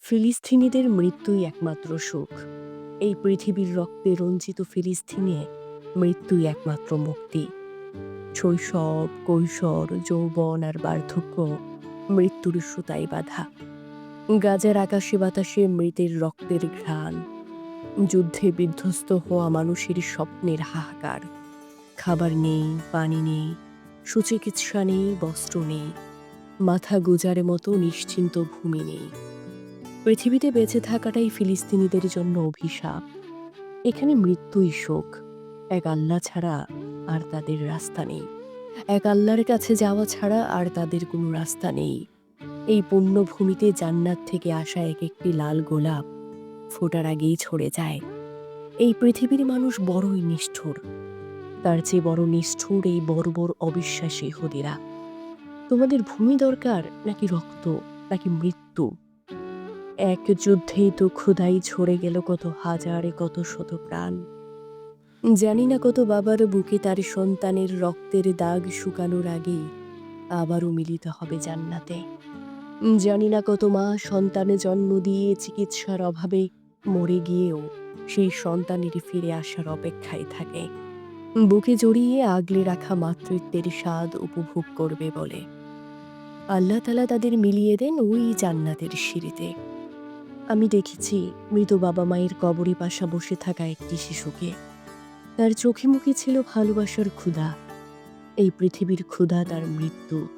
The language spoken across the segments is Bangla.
ফিলিস্তিনিদের মৃত্যুই একমাত্র সুখ। এই পৃথিবীর রক্তে রঞ্জিত ফিলিস্তিনে মৃত্যুই একমাত্র মুক্তি। শৈশব, কৈশোর, যৌবন আর বার্ধক্য মৃত্যুর সুতাই বাধা। গাজার আকাশে বাতাসে মৃতের রক্তের ঘ্রাণ। যুদ্ধে বিধ্বস্ত হওয়া মানুষের স্বপ্নের হাহাকার। খাবার নেই, পানি নেই, সুচিকিৎসা নেই, বস্ত্র নেই। মাথা গুজারে মতো নিশ্চিন্ত ভূমি নেই। পৃথিবীতে বেঁচে থাকাটাই ফিলিস্তিনিদের জন্য অভিশাপ। এখানে মৃত্যুই শোক। এক আল্লাহ ছাড়া আর তাদের রাস্তা নেই। এক আল্লাহর কাছে যাওয়া ছাড়া আর তাদের কোনো রাস্তা নেই। এই পুণ্যভূমিতে জান্নাত থেকে আসা এক একটি লাল গোলাপ ফোটার আগেই ছড়ে যায়। এই পৃথিবীর মানুষ বড়ই নিষ্ঠুর। তার চেয়ে বড় নিষ্ঠুর এই বর্বর অবিশ্বাসী হদিরা তোমাদের ভূমি দরকার নাকি রক্ত, নাকি মৃত্যু? এক যুদ্ধেই তো ক্ষুধাই ঝরে গেল কত হাজারে কত শত প্রাণ। জানি না কত বাবার বুকে তার সন্তানের রক্তের দাগ শুকানোর আগেই আবারও মিলিত হবে জান্নাতে। জানি না কত মা সন্তানে জন্ম দিয়ে চিকিৎসার অভাবে মরে গিয়েও সেই সন্তানের ফিরে আসার অপেক্ষায় থাকে। বুকে জড়িয়ে আগলে রাখা মাতৃত্বের স্বাদ উপভোগ করবে বলে। আল্লাহ তালা তাদের মিলিয়ে দেন ওই জান্নাতের সিঁড়িতে। আমি দেখেছি মৃত বাবা মায়ের কবরে পাশা বসে থাকা একটি শিশুকে। তার চোখে মুখে ছিল ভালোবাসার ক্ষুধা। এই পৃথিবীর ক্ষুধা তার মৃত্যু।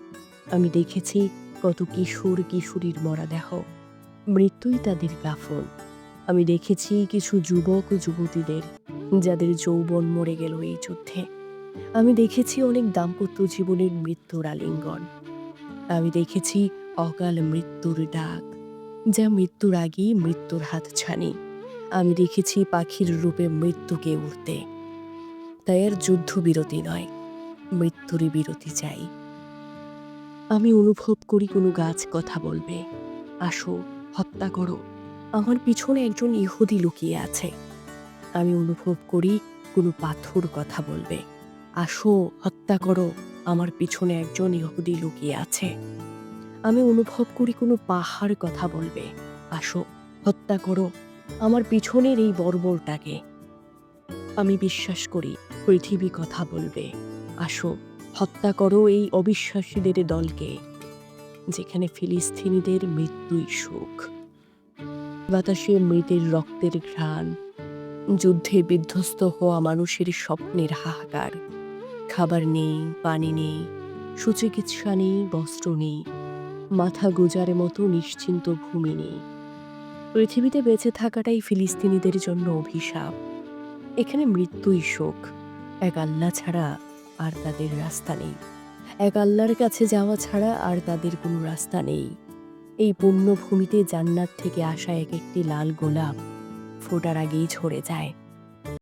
আমি দেখেছি কত কিশোর কিশোরীর মরাদেহ। মৃত্যুই তাদের কাফন আমি দেখেছি কিছু যুবক ও যুবতীদের, যাদের যৌবন মরে গেল এই যুদ্ধে। আমি দেখেছি অনেক দাম্পত্য জীবনের মৃত্যুর আলিঙ্গন। আমি দেখেছি অকাল মৃত্যুর ডাক। যা মৃত্যুর আগেই মৃত্যুর হাত ছানি আমি দেখেছি পাখির রূপে মৃত্যুকে উঠতে তাই আর যুদ্ধবিরতি নয়, মৃত্যুরই বিরতি চাই। আমি অনুভব করি কোনো গাছ কথা বলবে। আসো, হত্যা করো। আমার পিছনে একজন ইহুদি লুকিয়ে আছে। আমি অনুভব করি কোনো পাথর কথা বলবে। আসো, হত্যা করো। আমার পিছনে একজন ইহুদি লুকিয়ে আছে। আমি অনুভব করি কোনো পাহাড় কথা বলবে। আসো, হত্যা করো। আমার পিছনের এই বর্বরটাকে। আমি বিশ্বাস করি পৃথিবী কথা বলবে। আসো, হত্যা করো এই অবিশ্বাসীদের দলকে, যেখানে ফিলিস্তিনিদের মৃত্যুই সুখ। বাতাসে মৃতের রক্তের ঘ্রাণ, যুদ্ধে বিধ্বস্ত হওয়া মানুষের স্বপ্নের হাহাকার। খাবার নেই, পানি নেই, সুচিকিৎসা নেই, বস্ত্র নেই। মাথা গুজারে মতো নিশ্চিন্ত ভূমি নেই। পৃথিবীতে বেঁচে থাকাটাই ফিলিস্তিনিদের জন্য অভিশাপ। এখানে মৃত্যুই শোক। এক আল্লাহ ছাড়া আর তাদের রাস্তা নেই। এক আল্লাহর কাছে যাওয়া ছাড়া আর তাদের কোনো রাস্তা নেই। এই পুণ্যভূমিতে জান্নাত থেকে আসা এক একটি লাল গোলাপ ফোটার আগেই ঝরে যায়।